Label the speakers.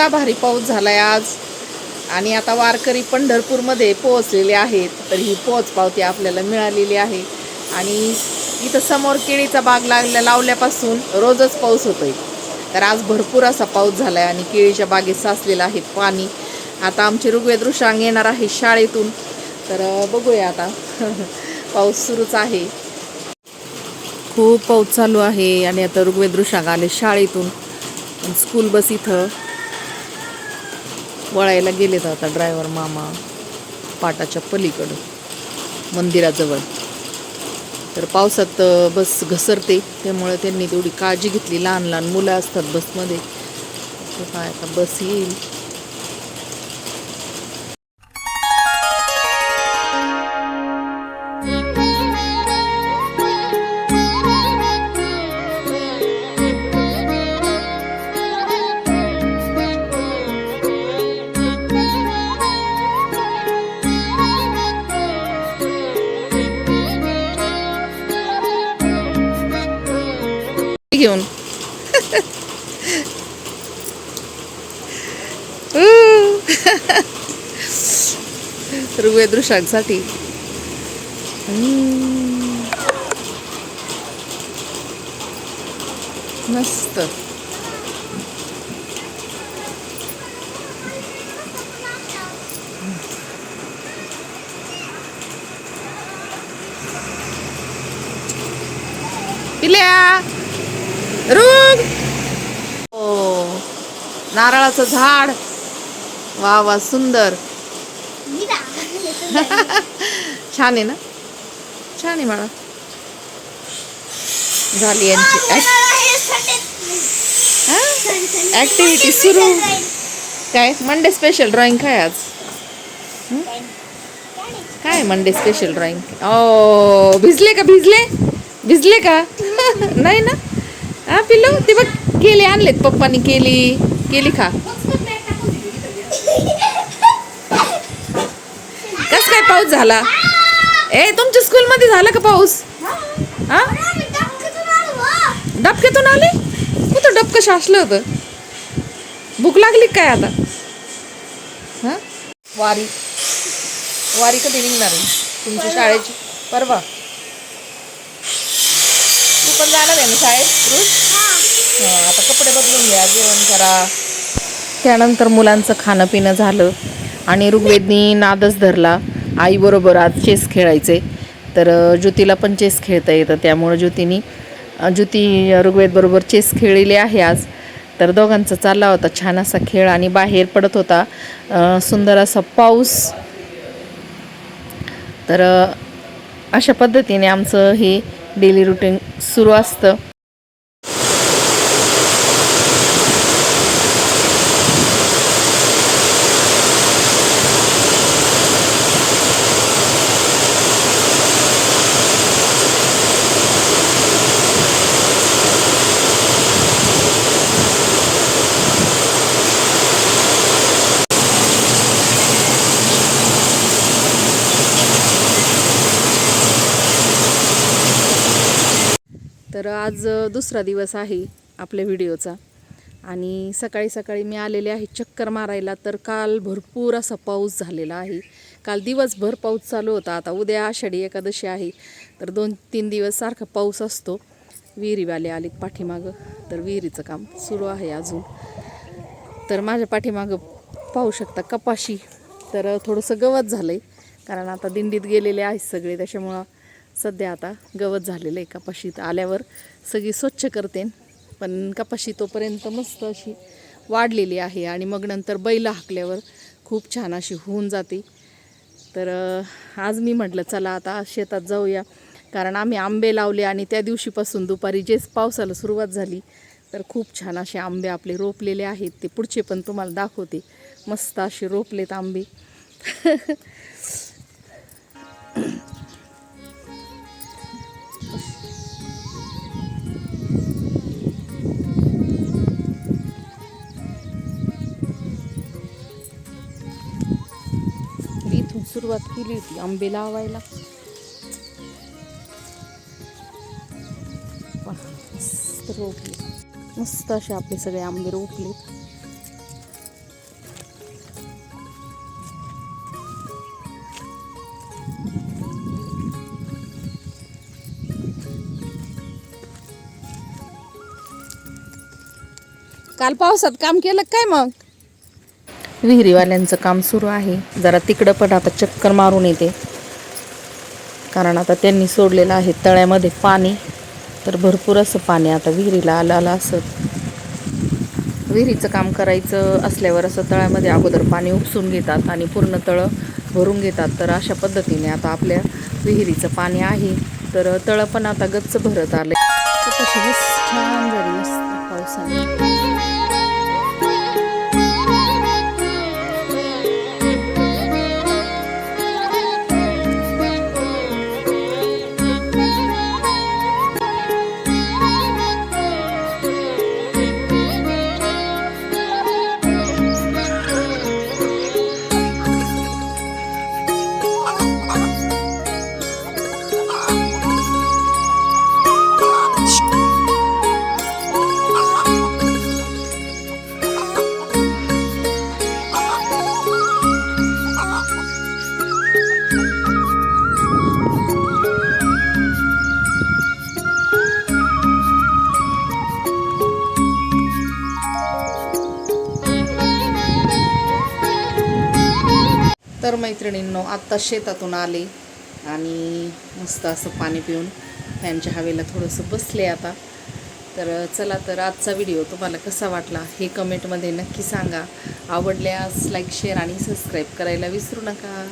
Speaker 1: इतका भारी पाऊस झाला आहे आज. आणि आता वारकरी पंढरपूरमध्ये पोहोचलेले आहेत. तर ही पोच पावती आपल्याला मिळालेली आहे. आणि इथं समोर केळीचा बाग लागल्या लावल्यापासून रोजच पाऊस होतो आहे तर आज भरपूर असा पाऊस झाला आहे आणि केळीच्या बागेत साचलेलं आहे पाणी. आता आमचे ऋग्वेद ऋषांग येणार आहे शाळेतून. तर बघूया आता. पाऊस सुरूच आहे. खूप पाऊस चालू आहे. आणि आता ऋग्वेद ऋषांग आले शाळेतून. स्कूल बस इथं वळायला गेलेत आता ड्रायव्हर मामा पाटाच्या पलीकडं मंदिराजवळ. तर पावसात बस घसरते त्यामुळे त्यांनी तेवढी काळजी घेतली. लहान लहान मुलं असतात बसमध्ये. तर काय आता बस येईल. घेऊन. ऋग्वेद ऋषांसाठी मस्त. पिल्या. रुग! हो नारळाचं झाड. वा वा सुंदर. छान आहे ना? छान आहे मला झाली यांची ऍक्टिव्हिटी सुरू. काय? मंडे स्पेशल ड्रॉइंग काय आज? काय? मंडे स्पेशल ड्रॉइंग ओ भिजले का भिजले? भिजले का? नाही ना? हा पिल्लू ते बघ केली आणलेत पप्पानी केली केली खा. कस काय पाऊस झाला? ए तुमच्या स्कूलमध्ये झाला का पाऊस? हा? डबक्यातून आले? कुठं डबकं शासलं होतं? भूक लागली काय आता? हा? वारी. वारी कधी निघणार आहे? तुमच्या शाळेची? परवा. पण जाणार आहे ना शाळेत? रोज? हा, आता कपडे बदलून घ्या जेवण करा. त्यानंतर मुलांचं खाणं पिणं झालं आणि ऋग्वेदनी नादच धरला. आईबरोबर आज चेस खेळायचे. तर ज्योतीला पण चेस खेळता येतं त्यामुळं ज्योतीनी ज्योती ऋग्वेदबरोबर चेस खेळलेली आहे आज. तर दोघांचा चालला होता छान असा खेळ आणि बाहेर पडत होता सुंदर असा पाऊस. तर अशा पद्धतीने आमचं हे डेली रुटीन सुरू असतं. तर आज दुसरा दिवस आहे आपल्या व्हिडिओचा. आणि सकाळी सकाळी मी आलेले आहे चक्कर मारायला तर काल भरपूर असा पाऊस झालेला आहे. काल दिवसभर पाऊस चालू होता आता उद्या आषाढी एकादशी आहे तर दोन तीन दिवस सारखा पाऊस असतो. विहिरीवाले आले पाठीमागं तर विहिरीचं काम सुरू आहे अजून. तर माझ्या पाठीमागं पाहू शकता कपाशी तर थोडंसं गवत झालं आहे कारण आता दिंडीत गेलेले आहेत सगळे त्याच्यामुळं सध्या आता गवत झालेलं आहे कपाशीत आल्यावर सगळी स्वच्छ करते पण कपाशी तोपर्यंत मस्त अशी वाढलेली आहे आणि मग नंतर बैल हाकल्यावर खूप छान अशी होऊन जाते. तर आज मी म्हटलं चला आता शेतात जाऊया. कारण आम्ही आंबे लावले आणि त्या दिवशीपासून दुपारी जेच पावसाला सुरुवात झाली तर खूप छान असे आंबे आपले रोपलेले आहेत. ते पुढचे पण तुम्हाला दाखवते. मस्त असे रोपलेत आंबे. सुरुवात केली होती आंबे लावायला. मस्त रोपले. मस्त असे आपले सगळे आंबे रोपले. काल पावसात काम केलं काय मग? विहिरीवाल्यांचं काम सुरू आहे. जरा तिकडं पण आता चक्कर मारून येते. कारण आता त्यांनी सोडलेलं आहे तळ्यामध्ये पाणी. तर भरपूर असं पाणी आता विहिरीला आलं आलं असत विहिरीचं काम करायचं असल्यावर असं तळ्यामध्ये अगोदर पाणी उपसून घेतात आणि पूर्ण तळं भरून घेतात. तर अशा पद्धतीने आता आपल्या विहिरीचं पाणी आहे. तर तळं पण आता गच्च भरत आलं तशी छान झाली पावसाने. तर मैत्रिणींनो आत्ता शेतातून आले आणि मस्त असं पाणी पिऊन फॅनच्या हवेला थोडंसं बसले आता. तर चला तर आजचा व्हिडिओ तुम्हाला कसा वाटला हे कमेंटमध्ये नक्की सांगा. आवडल्यास लाईक शेअर आणि सबस्क्राईब करायला विसरू नका.